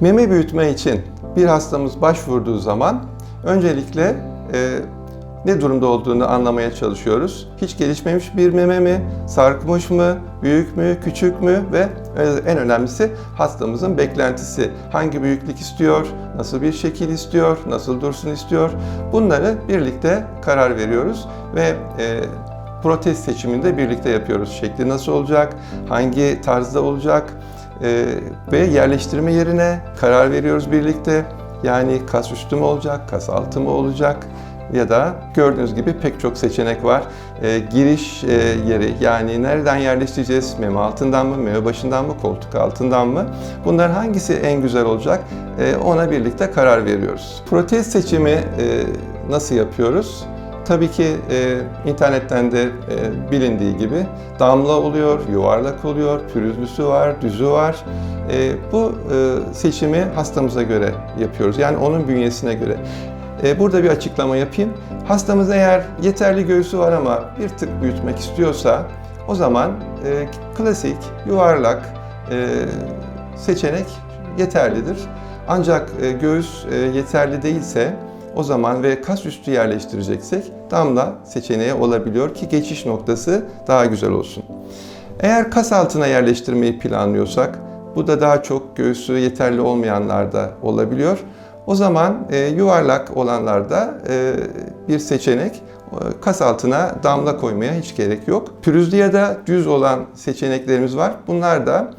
Meme büyütme için bir hastamız başvurduğu zaman öncelikle e, ne durumda olduğunu anlamaya çalışıyoruz. Hiç gelişmemiş bir meme mi, sarkmış mı, büyük mü, küçük mü ve en önemlisi hastamızın beklentisi. Hangi büyüklük istiyor, nasıl bir şekil istiyor, nasıl dursun istiyor. Bunları birlikte karar veriyoruz ve e, protez seçiminde birlikte yapıyoruz. Şekli nasıl olacak, hangi tarzda olacak ve yerleştirme yerine karar veriyoruz birlikte. Yani kas üstü mü olacak, kas altı mı olacak ya da gördüğünüz gibi pek çok seçenek var. E, giriş e, yeri yani nereden yerleştireceğiz? Meme altından mı, meme başından mı, koltuk altından mı? Bunlar hangisi en güzel olacak? E, ona birlikte karar veriyoruz. Protez seçimi e, nasıl yapıyoruz? Tabii ki e, internetten de e, bilindiği gibi damla oluyor, yuvarlak oluyor, pürüzlüsü var, düzü var. E, bu e, seçimi hastamıza göre yapıyoruz. Yani onun bünyesine göre. E, burada bir açıklama yapayım. Hastamız eğer yeterli göğsü var ama bir tık büyütmek istiyorsa o zaman e, klasik, yuvarlak e, seçenek yeterlidir. Ancak e, göğüs e, yeterli değilse o zaman ve kas üstü yerleştireceksek damla seçeneği olabiliyor ki geçiş noktası daha güzel olsun. Eğer kas altına yerleştirmeyi planlıyorsak bu da daha çok göğsü yeterli olmayanlarda olabiliyor. O zaman e, yuvarlak olanlarda e, bir seçenek e, kas altına damla koymaya hiç gerek yok. Pürüzlü ya da düz olan seçeneklerimiz var. Bunlar da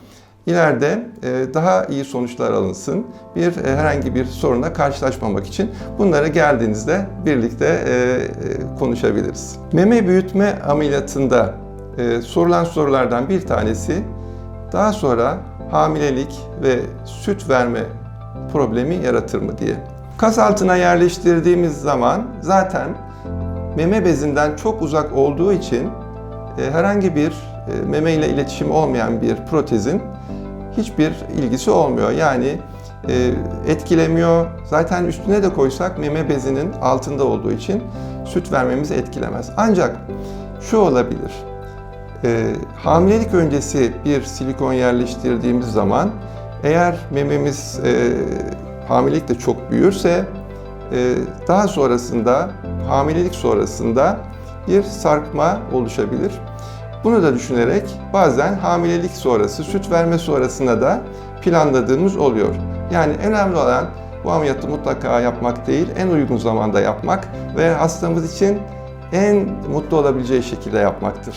ileride e, daha iyi sonuçlar alınsın, bir e, herhangi bir sorunla karşılaşmamak için bunlara geldiğinizde birlikte e, konuşabiliriz. Meme büyütme ameliyatında sorulan sorulardan bir tanesi daha sonra hamilelik ve süt verme problemi yaratır mı diye. Kas altına yerleştirdiğimiz zaman zaten meme bezinden çok uzak olduğu için herhangi bir meme ile iletişim olmayan bir protezin hiçbir ilgisi olmuyor. Yani e, etkilemiyor. Zaten üstüne de koysak meme bezinin altında olduğu için süt vermemizi etkilemez. Ancak şu olabilir. E, hamilelik öncesi bir silikon yerleştirdiğimiz zaman eğer mememiz e, hamilelikte çok büyürse e, daha sonrasında hamilelik sonrasında bir sarkma oluşabilir. Bunu da düşünerek bazen hamilelik sonrası, süt verme sonrasında da planladığımız oluyor. Yani önemli olan bu ameliyatı mutlaka yapmak değil, en uygun zamanda yapmak ve hastamız için en mutlu olabileceği şekilde yapmaktır.